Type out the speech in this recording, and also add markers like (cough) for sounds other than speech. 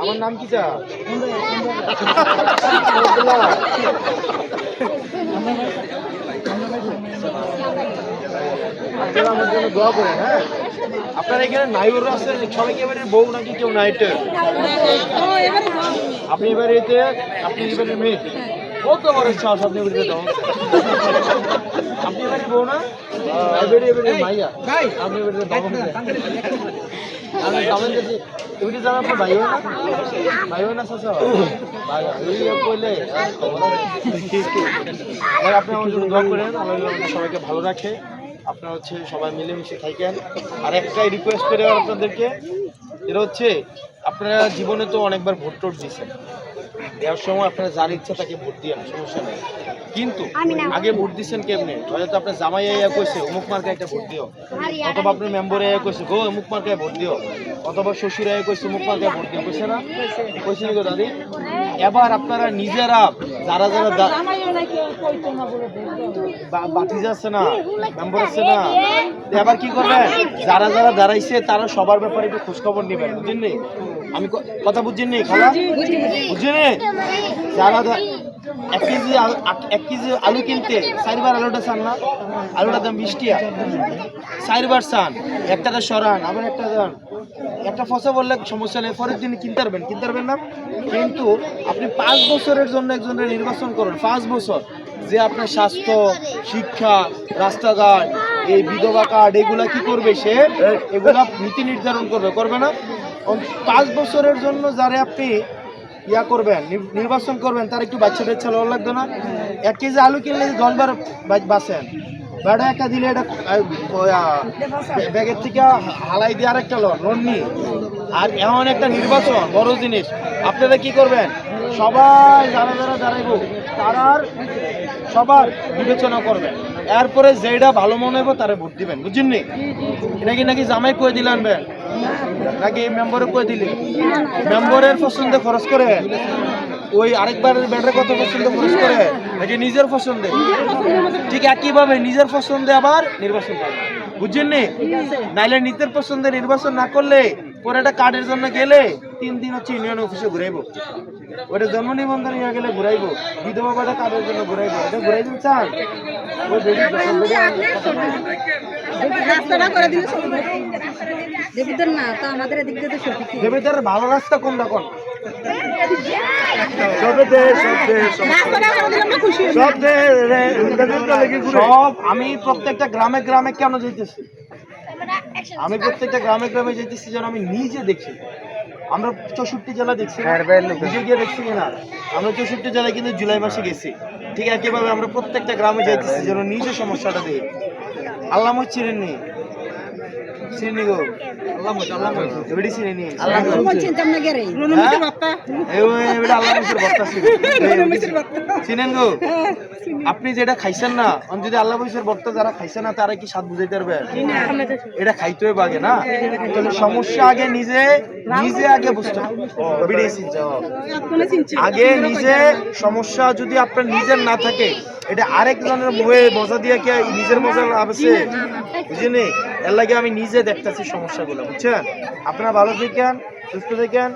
আমার নাম কি চা আপনারা আমার জন্য দোয়া করেন হ্যাঁ? আপনারা এখানে নাইবরা আছেন সবাই কি এবারে বউ নাকি কেউ নাইটে আপনি এবারে এতে আপনি এবারে মেয়ে। কত বড় সাহস আপনি দাও আপনি এবারে বউ না? এবারে এবারে মাইয়া। আপনি এবারে বাবা আমি দিছি এবারে জানা ভাই হয় না ভাই হয় না সস কইলে আর আপনি আমার জন্য দোয়া করেন আল্লাহ সবাইকে ভালো রাখে। আপনারা হচ্ছে সবাই মিলেমিশে থাকেন। আর একটাই রিকোয়েস্ট করে আপনাদেরকে এটা হচ্ছে, আপনারা জীবনে তো অনেকবার ভোট টোট দিয়েছেন। দেওয়ার সময় আপনারা যার ইচ্ছা তাকে ভোট দিয়ে সমস্যা নেই। কিন্তু আগে ভোট দিচ্ছেন কেমনে? হয়তো আপনার জামাই ইয়া কইছে অমুক মার্কায় একটা ভোট দিও। অথবা আপনার মেম্বারে ইয়া কইছে গো অমুক মার্কায় ভোট দিও। অথবা শ্বশুর ইয়া কইছে অমুক মার্কায় ভোট দিও। কইছে না? কইছে নি গো দাদি? এবার আপনারা নিজেরা যারা যারা দা- বা- বাতিজা আছে না? মেম্বার আছে না? এবার কি করবেন? যারা যারা দাঁড়াইছে তারা সবার ব্যাপারে একটু খোঁজখবর নেবেন বুঝছেন আমি কথা বুঝছেন নি খালা? বুঝছেন যারা এক কেজি আলু- এক কেজি আলু কিনতে চারবার আলুটা চান না? আলুটার দাম বিশ টিয়া চারবার চান। একটাতে সরান আবার একটা দেন। একটা ফসা বললে সমস্যা নেই পরের দিন কিনতে পারবেন কিনতে পারবেন না। কিন্তু আপনি পাঁচ বছরের জন্য একজনের নির্বাচন করুন পাঁচ বছর। যে আপনার স্বাস্থ্য শিক্ষা রাস্তাঘাট এই বিধবা কার্ড এগুলা কি করবে সে? এগুলা নীতি নির্ধারণ করবে করবে না? পাঁচ বছরের জন্য যারা আপনি ইয়া করবেন নির্বাচন করবেন, তার একটু বাচ্চা টাচ্চা ভালো লাগতো না। এক কেজি আলু কিনলে দশ বার বা- বাঁচেন। বেড়া একটা দিলে এটা ব্যাগের থেকে হালাই দিয়ে আরেকটা লোন লোন নিয়ে আর এমন একটা নির্বাচন, বড় জিনিস। আপনারা কি করবেন? সবাই যারা যারা দাঁড়াইব তারার সবার বিবেচনা করবেন। এরপরে যেটা ভালো মনে হবে তারা ভোট দিবেন। বুঝছেন নি? এটা কি নাকি জামাই কই দিলেন নাকি মেম্বারে কই দিলে? মেম্বারের পছন্দে খরচ করে। ওই আরেকবার ব্যাটারে কত পছন্দ খরচ করে? নাকি নিজের পছন্দে? ঠিক একইভাবে নিজের পছন্দে আবার নির্বাচন করে বুঝছেন নি? নাইলে নিজের পছন্দে নির্বাচন না করলে পরে একটা কার্ডের জন্য গেলে তিন দিন হচ্ছে ইউনিয়ন অফিসে ঘুরাইবো। ওটা জন্ম নিবন্ধন নিয়ে গেলে ঘুরাইবো। বিধবা ভাতা কার্ডের জন্য ঘুরাইবো। এটা ঘুরাই দিন চান? রাস্তাটা করে দিলে দেবীদের না তো আমাদের এদিক সঠিক দেবেদের ভালো রাস্তা কোনটা কোন সবে সব দে সব রাস্তাটা করে দিলে আমরা খুশি হই। সব দে রে সব আমি প্রত্যেকটা গ্রামে গ্রামে কেন যাইতেছি? আমি প্রত্যেকটা গ্রামে গ্রামে যাইতেছি যেন আমি নিজে দেখি। আমরা চৌষট্টি জেলা দেখছি নিজে গিয়ে দেখছি কিনা? আমরা চৌষট্টি জেলায় কিন্তু জুলাই মাসে গেছি। ঠিক একইভাবে আমরা প্রত্যেকটা গ্রামে যাইতেছি যেন নিজে সমস্যাটা দেখি। আল্লাহ মত চিনেন নি চিনি গো। আল্লাহ মত আল্লাহ মত এবারই চিনি নি আল্লাহ আমার চিন্তা না গেরে (laughs) চিনেন গো? আপনি যেটা খাইছেন না আমি যদি আল্লাহ বৈশের বক্তা যারা খাইছে না তারা কি স্বাদ বুঝাইতে পারবে? এটা খাইতে হবে আগে না তাহলে সমস্যা আগে নিজে নিজে আগে বুঝতে হবে। ও, বিড়ি চিনছে, ও। আগে নিজে সমস্যা যদি আপনার নিজের না থাকে এটা আরেকজনের মুখে মজা দিয়ে কি নিজের মজা লাভ আছে? বুঝিনি এর লাগে আমি নিজে দেখতেছি সমস্যাগুলো বুঝছেন? আপনারা ভালো থাকেন সুস্থ থাকেন।